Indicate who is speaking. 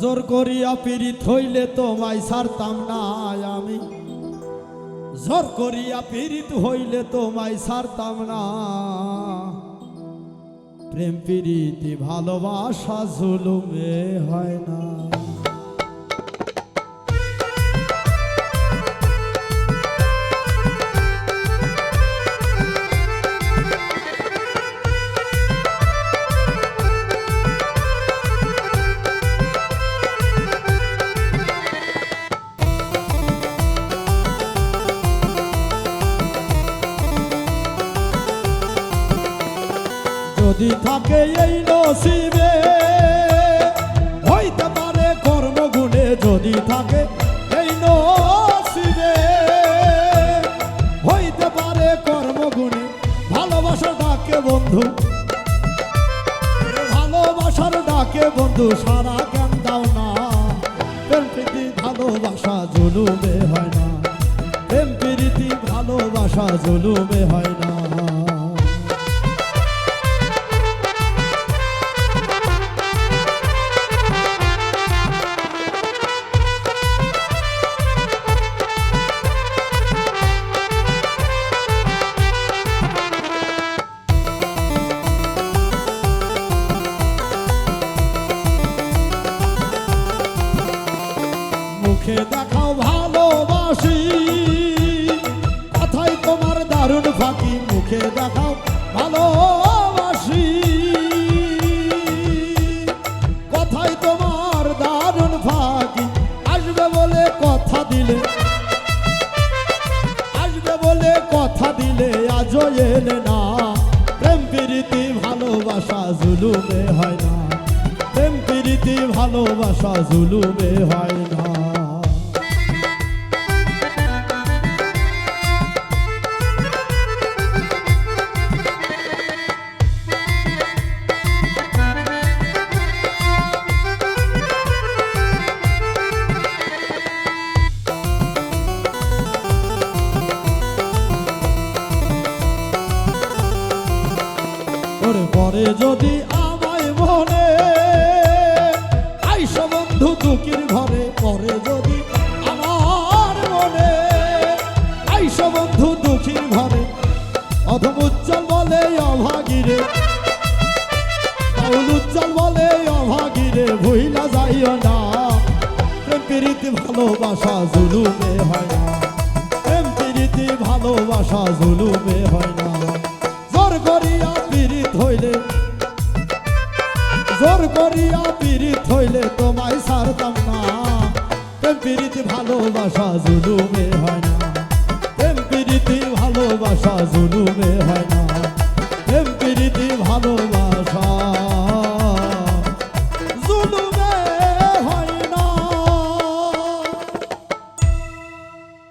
Speaker 1: জোর করিয়া পীড়িত হইলে তোমায় সারতাম না আমি। জোর করিয়া পীড়িত হইলে তোমায় সারতাম না। প্রেম, প্রীতি, ভালোবাসা, জুলুমে হয় না। যদি থাকে এই নসিবে, হইতে পারে কর্মগুণে যদি থাকে এই নসিবে। হইতে পারে কর্মগুণে ভালোবাসা ডাকে বন্ধু, ভালোবাসার ডাকে বন্ধু, সারা জ্ঞান দাও না। প্রেম ভালোবাসা জুলুমে হয় না। প্রেম প্রীতি ভালোবাসা জুলুমে হয় না। দেখাও, ভালোবাসি। কথাই তোমার দারুণ আসবে বলে কথা দিলে। আসবে বলে কথা দিলে এলে না। প্রেম প্রীতি, ভালোবাসা জুলুমে হয় না। প্রেম প্রীতি, ভালোবাসা জুলুমে হয় না। ওরে পরে যদি আমায় মনে বন্ধু ঘরে, পরে যদি আমার বন্ধু ঘরে। অধম উজ্জ্বল বলে, অভাগিরে। উজ্জ্বল বলে, অভাগিরে, ভুইলা যাইও না। প্রীতি ভালোবাসা জুলুমে হয় না। প্রীতি ভালোবাসা জুলুমে হয় না। করিয়া পীড়িত হইলে তোমায় সারতাম না। প্রেম প্রীতি ভালোবাসা, জুলুমে হয় না। প্রেম প্রীতি ভালোবাসা, জুলুমে হয় না।